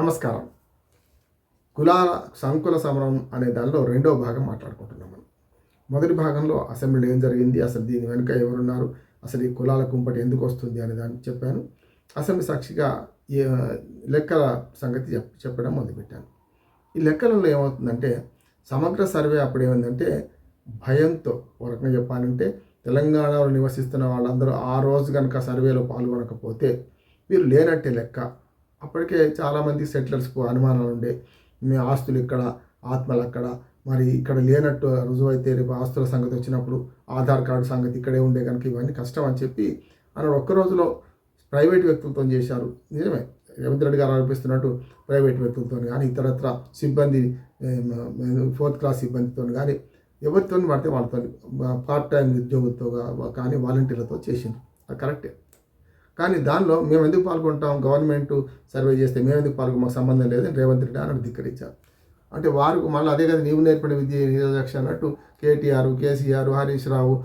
నమస్కారం. కులాల సంకుల సమరం అనే దానిలో రెండో భాగం మాట్లాడుకుంటున్నాం మనం. మొదటి భాగంలో అసెంబ్లీలో ఏం జరిగింది అసలు దీని వెనుక ఎవరున్నారు అసలు ఈ కులాల కుంపటి ఎందుకు వస్తుంది అనే దాన్ని చెప్పాను. అసెంబ్లీ సాక్షిగా ఈ లెక్కల సంగతి చెప్ చెప్పడం మొదలుపెట్టాను. ఈ లెక్కలలో ఏమవుతుందంటే సమగ్ర సర్వే అప్పుడు ఏమైందంటే భయంతో ఒక రకంగా చెప్పాలంటే తెలంగాణలో నివసిస్తున్న వాళ్ళందరూ ఆ రోజు కనుక సర్వేలో పాల్గొనకపోతే వీరు లేనట్టే లెక్క. అప్పటికే చాలామంది సెటిలర్స్కు అనుమానాలు ఉండే. మీ ఆస్తులు ఇక్కడ ఆత్మలు అక్కడ? మరి ఇక్కడ లేనట్టు రుజువైతే రేపు ఆస్తుల సంగతి వచ్చినప్పుడు ఆధార్ కార్డు సంగతి ఇక్కడే ఉండే కనుక ఇవన్నీ కష్టం అని చెప్పి అన్నాడు. ఒక్క రోజులో ప్రైవేట్ వ్యక్తులతో చేశారు. నిజమే. రేవంత్ రెడ్డి గారు ఆరోపిస్తున్నట్టు ప్రైవేట్ వ్యక్తులతో కానీ ఇతరత్ర సిబ్బంది ఫోర్త్ క్లాస్ సిబ్బందితో కానీ ఎవరితో పడితే వాళ్ళతో పార్ట్ టైం ఉద్యోగులతో కానీ వాలంటీర్లతో చేసింది అది కరెక్టే. కానీ దానిలో మేము ఎందుకు పాల్గొంటాం? గవర్నమెంట్ సర్వే చేస్తే మేము ఎందుకు పాల్గొ? మాకు సంబంధం లేదని రేవంత్ రెడ్డి అన్నట్టు ధిక్కరించారు. అంటే వారు మళ్ళీ అదే కదా నీవు నేర్పిన విద్య నిరోధక్ష అన్నట్టు కేటీఆర్ కేసీఆర్ హరీష్ రావు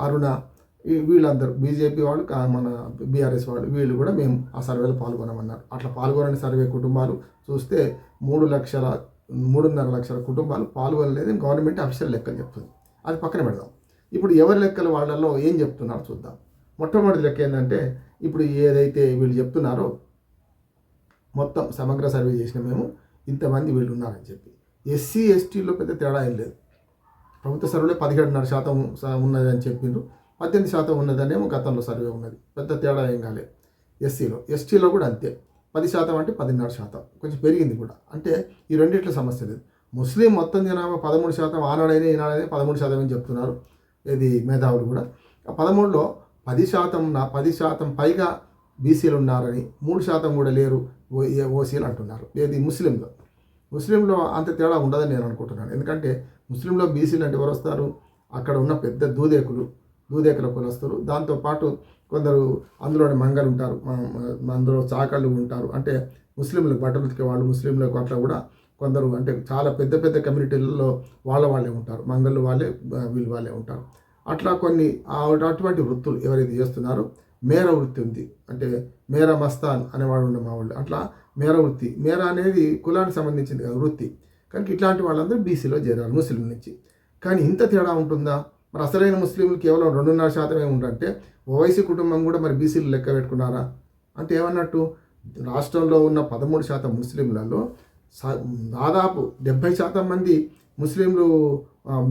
అరుణ ఈ వీళ్ళందరూ బీజేపీ వాళ్ళు కా- మన బీఆర్ఎస్ వాళ్ళు వీళ్ళు కూడా మేము ఆ సర్వేలో పాల్గొనమన్నారు. అట్లా పాల్గొనని సర్వే కుటుంబాలు చూస్తే మూడు లక్షల మూడున్నర లక్షల కుటుంబాలు పాల్గొనలేదని గవర్నమెంట్ అఫీషియల్ లెక్కలు చెప్తుంది. అది పక్కన పెడదాం. ఇప్పుడు ఎవరి లెక్కలు వాళ్ళలో ఏం చెప్తున్నారో చూద్దాం. మొట్టమొదటి లెక్క ఏంటంటే ఇప్పుడు ఏదైతే వీళ్ళు చెప్తున్నారో మొత్తం సమగ్ర సర్వే చేసిన మేము ఇంతమంది వీళ్ళు ఉన్నారని చెప్పి. ఎస్సీ ఎస్టీలో పెద్ద తేడా ఏం లేదు. ప్రభుత్వ సర్వేలో పదిహేడున్నర శాతం ఉన్నదని చెప్పిండ్రు పద్దెనిమిది శాతం ఉన్నదనేమో గతంలో సర్వే ఉన్నది. పెద్ద తేడా ఏం కాలేదు ఎస్సీలో. ఎస్టీలో కూడా అంతే. పది శాతం అంటే పదిన్నర శాతం. కొంచెం పెరిగింది కూడా. అంటే ఈ రెండిట్ల సమస్య లేదు. ముస్లిం మొత్తం జనాభా పదమూడు శాతం ఆనాడైనా ఈనాడైనా పదమూడు శాతం అని చెప్తున్నారు. ఇది మేధావులు కూడా. పదమూడులో పది శాతం నా పది శాతం పైగా బీసీలు ఉన్నారని మూడు శాతం కూడా లేరు ఓ ఓసీలు అంటున్నారు. ఏది ముస్లింలో. ముస్లింలో అంత తేడా ఉండదని నేను అనుకుంటున్నాను. ఎందుకంటే ముస్లింలో బీసీలు అంటే ఎవరు వస్తారు? అక్కడ ఉన్న పెద్ద దూదేకులు దూదేకుల కులస్తులు. దాంతోపాటు కొందరు అందులోని మంగలు ఉంటారు అందులో చాకళ్ళు ఉంటారు. అంటే ముస్లింలకు బట్టలు ఉతికే వాళ్ళు ముస్లింలకు అట్లా కూడా కొందరు అంటే చాలా పెద్ద పెద్ద కమ్యూనిటీలలో వాళ్ళ వాళ్ళే ఉంటారు. మంగళ్ళు వాళ్ళే వీళ్ళు వాళ్ళే ఉంటారు. అట్లా కొన్ని అటువంటి వృత్తులు ఎవరైతే చేస్తున్నారో మేర వృత్తి ఉంది. అంటే మేర మస్తాన్ అనేవాడు ఉండే మా వాళ్ళు అట్లా మేర వృత్తి మేర అనేది కులానికి సంబంధించింది కదా వృత్తి. కనుక ఇట్లాంటి వాళ్ళందరూ బీసీలో చేరారు ముస్లిం నుంచి. కానీ ఇంత తేడా ఉంటుందా? మరి అసలైన ముస్లింలు కేవలం రెండున్నర శాతమే ఉండంటే ఓవైసీ కుటుంబం కూడా మరి బీసీలు లెక్క పెట్టుకున్నారా? అంటే ఏమన్నట్టు రాష్ట్రంలో ఉన్న పదమూడు శాతం ముస్లింలలో దాదాపు డెబ్భై శాతం మంది ముస్లింలు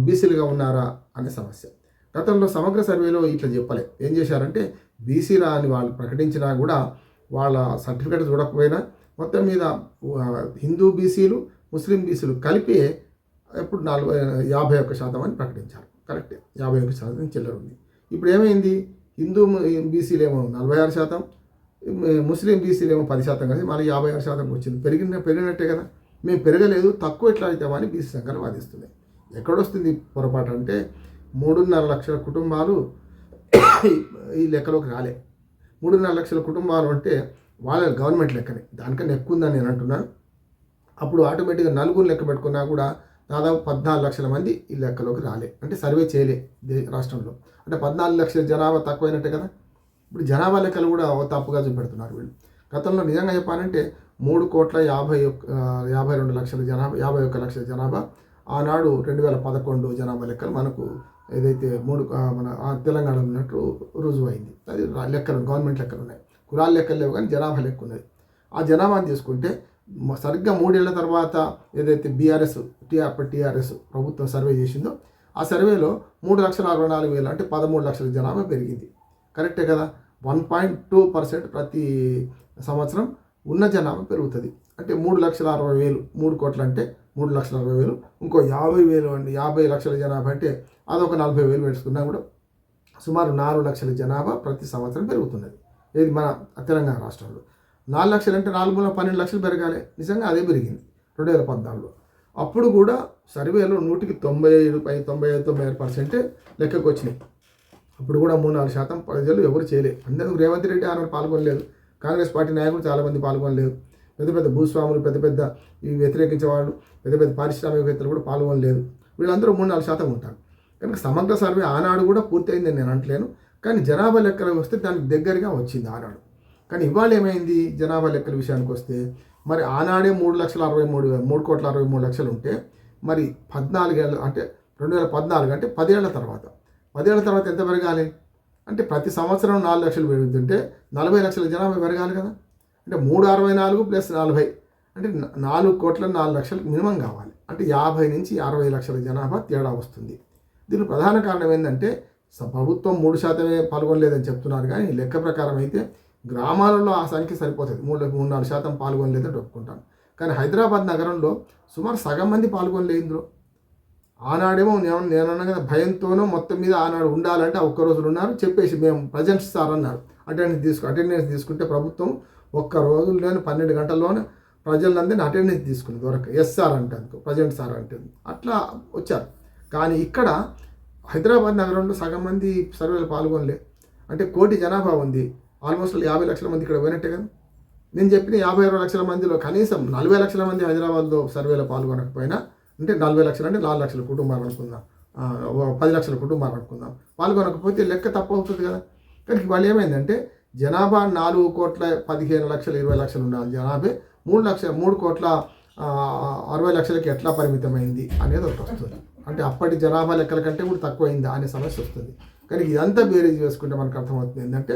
బీసీలుగా ఉన్నారా అనే సమస్య. గతంలో సమగ్ర సర్వేలో ఇట్లా చెప్పలే. ఏం చేశారంటే బీసీలా అని వాళ్ళు ప్రకటించినా కూడా వాళ్ళ సర్టిఫికేట్ చూడకపోయినా మొత్తం మీద హిందూ బీసీలు ముస్లిం బీసీలు కలిపి ఎప్పుడు నలభై యాభై ఒక్క శాతం అని ప్రకటించారు. కరెక్టే. యాభై ఒక్క శాతం చిల్లర ఉంది. ఇప్పుడు ఏమైంది? హిందూ బీసీలు ఏమో నలభై ఆరు శాతం ముస్లిం బీసీలు ఏమో పది శాతం కలిసి మళ్ళీ యాభై ఆరు శాతం వచ్చింది. పెరిగిన పెరిగినట్టే కదా. మేము పెరగలేదు తక్కువ ఎట్లా అవుతామని బీసీ సంఘాలు వాదిస్తున్నాయి. ఎక్కడొస్తుంది పొరపాటు అంటే మూడున్నర లక్షల కుటుంబాలు ఈ లెక్కలోకి రాలే. మూడున్నర లక్షల కుటుంబాలు అంటే వాళ్ళ గవర్నమెంట్ లెక్కనే. దానికన్నా ఎక్కువ ఉందని నేను అంటున్నాను. అప్పుడు ఆటోమేటిక్గా నలుగురు లెక్క పెట్టుకున్నా కూడా దాదాపు పద్నాలుగు లక్షల మంది ఈ లెక్కలోకి రాలే. అంటే సర్వే చేయలే దే రాష్ట్రంలో. అంటే పద్నాలుగు లక్షల జనాభా తక్కువైనట్టే కదా? ఇప్పుడు జనాభా లెక్కలు కూడా ఓ తప్పుగా చూపెడుతున్నారు వీళ్ళు. గతంలో నిజంగా చెప్పాలంటే మూడు కోట్ల యాభై ఒక్క యాభై రెండు లక్షల జనాభా యాభై ఒక్క లక్షల జనాభా ఆనాడు రెండు వేల పదకొండు జనాభా లెక్కలు మనకు ఏదైతే మూడు మన తెలంగాణలో ఉన్నట్టు రుజువైంది. అది లెక్కలు గవర్నమెంట్ లెక్కలు ఉన్నాయి. కులాల లెక్కలు లేవు కానీ జనాభా లెక్క ఉన్నది. ఆ జనాభాని తీసుకుంటే సరిగ్గా మూడేళ్ళ తర్వాత ఏదైతే బీఆర్ఎస్ టీఆర్ టీఆర్ఎస్ ప్రభుత్వం సర్వే చేసిందో ఆ సర్వేలో మూడు లక్షల అరవై నాలుగు వేలు అంటే పదమూడు లక్షల జనాభా పెరిగింది. కరెక్టే కదా? వన్ పాయింట్ టూ పర్సెంట్ ప్రతి సంవత్సరం ఉన్న జనాభా పెరుగుతుంది. అంటే మూడు లక్షల అరవై వేలు మూడు కోట్లంటే మూడు లక్షల అరవై వేలు ఇంకో యాభై వేలు అండి యాభై లక్షల జనాభా అంటే అదొక నలభై వేలు పెట్టుకున్నా కూడా. సుమారు నాలుగు లక్షల జనాభా ప్రతి సంవత్సరం పెరుగుతున్నది. ఇది మన తెలంగాణ రాష్ట్రంలో. నాలుగు లక్షలు అంటే నాలుగు వందల పన్నెండు లక్షలు పెరగాలి. నిజంగా అదే పెరిగింది రెండు వేల పద్నాలుగులో. అప్పుడు కూడా సర్వేలో నూటికి తొంభై ఐదు పై తొంభై ఐదు తొంభై ఆరు పర్సెంటే లెక్కకు వచ్చినాయి. అప్పుడు కూడా మూడు నాలుగు శాతం ప్రజలు ఎవరు చేయలేదు అందరూ రేవంత్ రెడ్డి ఆనాడు పాల్గొనలేదు. కాంగ్రెస్ పార్టీ నాయకులు చాలామంది పాల్గొనలేదు. పెద్ద పెద్ద భూస్వాములు పెద్ద పెద్ద ఈ వ్యతిరేకించే వాళ్ళు పెద్ద పెద్ద పారిశ్రామికవేత్తలు కూడా పాల్గొనలేదు. వీళ్ళందరూ మూడు నాలుగు శాతం ఉంటారు. కనుక సమగ్ర సర్వే ఆనాడు కూడా పూర్తయిందని నేను అంటలేను కానీ జనాభా లెక్కలు వస్తే దానికి దగ్గరగా వచ్చింది ఆనాడు. కానీ ఇవాళ ఏమైంది? జనాభా లెక్కల విషయానికి వస్తే మరి ఆనాడే మూడు లక్షల అరవై మూడు మూడు కోట్ల అరవై మూడు లక్షలు ఉంటే మరి పద్నాలుగేళ్ళు అంటే రెండు వేల పద్నాలుగు అంటే పదేళ్ళ తర్వాత. పదేళ్ళ తర్వాత ఎంత పెరగాలి? అంటే ప్రతి సంవత్సరం నాలుగు లక్షలు పెరుగుతుంటే నలభై లక్షల జనాభా పెరగాలి కదా. అంటే మూడు అరవై నాలుగు ప్లస్ నలభై. అంటే నాలుగు కోట్ల నాలుగు లక్షలకు మినిమం కావాలి. అంటే యాభై నుంచి అరవై లక్షల జనాభా తేడా వస్తుంది. దీనికి ప్రధాన కారణం ఏంటంటే ప్రభుత్వం మూడు శాతమే పాల్గొనలేదని చెప్తున్నారు కానీ లెక్క ప్రకారం అయితే గ్రామాలలో ఆ సంఖ్య సరిపోతుంది. మూడు మూడు నాలుగు శాతం పాల్గొనలేదని ఒప్పుకుంటాను కానీ హైదరాబాద్ నగరంలో సుమారు సగం మంది పాల్గొనలేదు ఇందులో. ఆనాడేమో నేను నేను కదా భయంతోనో మొత్తం మీద ఆనాడు ఉండాలంటే ఒక్క రోజులు ఉన్నారు. చెప్పేసి మేము ప్రజెంట్స్ సార్ అన్నారు. అటెండెన్స్ తీసుకు అటెండెన్స్ తీసుకుంటే ప్రభుత్వం ఒక్క రోజుల్లోనే పన్నెండు గంటల్లోనే ప్రజలందరినీ అటెండెన్స్ తీసుకుని దొరక ఎస్ సార్ అంటే ప్రజెంట్ సార్ అంటే అట్లా వచ్చారు. కానీ ఇక్కడ హైదరాబాద్ నగరంలో సగం మంది సర్వేలు పాల్గొనలే. అంటే కోటి జనాభా ఉంది. ఆల్మోస్ట్ యాభై లక్షల మంది ఇక్కడ పోయినట్టే కదా. నేను చెప్పిన యాభై అరవై లక్షల మందిలో కనీసం నలభై లక్షల మంది హైదరాబాద్లో సర్వేలో పాల్గొనకపోయినా అంటే నలభై లక్షలు అంటే నాలుగు లక్షల కుటుంబాలు అనుకుందాం. పది లక్షల కుటుంబాలు అనుకుందాం. పాల్గొనకపోతే లెక్క తప్పు అవుతుంది కదా. కానీ వాళ్ళు ఏమైందంటే జనాభా నాలుగు కోట్ల పదిహేను లక్షలు ఇరవై లక్షలు ఉండాలి జనాభా. మూడు లక్షల మూడు కోట్ల అరవై లక్షలకి ఎట్లా పరిమితమైంది అనేది ఒకటి వస్తుంది. అంటే అప్పటి జనాభా లెక్కల కంటే కూడా తక్కువైందా అనే సమస్య వస్తుంది. కానీ ఇదంతా బేరేజ్ చేసుకుంటే మనకు అర్థమవుతుంది ఏంటంటే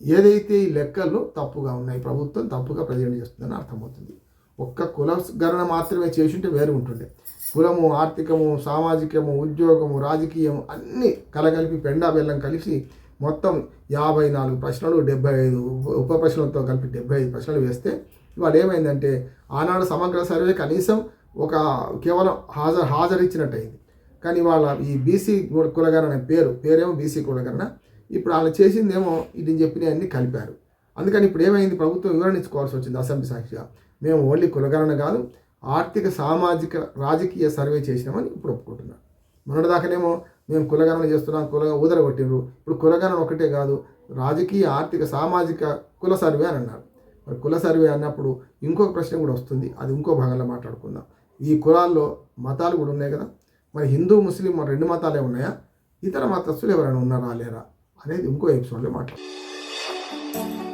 ఏదైతే ఈ లెక్కలు తప్పుగా ఉన్నాయి ప్రభుత్వం తప్పుగా ప్రజెంట్ చేస్తుందని అర్థమవుతుంది. ఒక్క కుల గణన మాత్రమే చేసుంటే వేరు ఉంటుండే. కులము ఆర్థికము సామాజికము ఉద్యోగము రాజకీయము అన్నీ కలగలిపి పెండా బెల్లం కలిసి మొత్తం యాభై నాలుగు ప్రశ్నలు డెబ్బై ఐదు ఉప- ఉప ప్రశ్నలతో కలిపి డెబ్బై ఐదు ప్రశ్నలు వేస్తే ఇవాళ ఏమైందంటే ఆనాడు సమగ్ర సర్వే కనీసం ఒక కేవలం హాజరు హాజరిచ్చినట్టయింది. కానీ వాళ్ళ ఈ బీసీ కులగణన పేరు పేరేమో బీసీ కులగణన. ఇప్పుడు వాళ్ళు చేసిందేమో ఇది చెప్పినవన్నీ కలిపారు. అందుకని ఇప్పుడు ఏమైంది? ప్రభుత్వం వివరణించుకోవాల్సి వచ్చింది అసెంబ్లీ సాక్షిగా. మేము ఓన్లీ కులగణన కాదు ఆర్థిక సామాజిక రాజకీయ సర్వే చేసినామని ఇప్పుడు ఒప్పుకుంటున్నాం మొన్నటిదాకానేమో మేము కులగణన చేస్తున్నాం కుల ఊదరగొట్టిండ్రు ఇప్పుడు కులగణన ఒకటే కాదు రాజకీయ ఆర్థిక సామాజిక కుల సర్వే అని అన్నారు. మరి కుల సర్వే అన్నప్పుడు ఇంకొక ప్రశ్న కూడా వస్తుంది అది ఇంకో భాగంలో మాట్లాడుకుందాం. ఈ కులాల్లో మతాలు కూడా ఉన్నాయి కదా మరి హిందూ ముస్లిం మరి రెండు మతాలే ఉన్నాయా? ఇతర మతస్థులు ఎవరైనా ఉన్నారా లేరా అనేది ఇంకో ఎపిసోడ్లో మాట్లాడుకుందాం.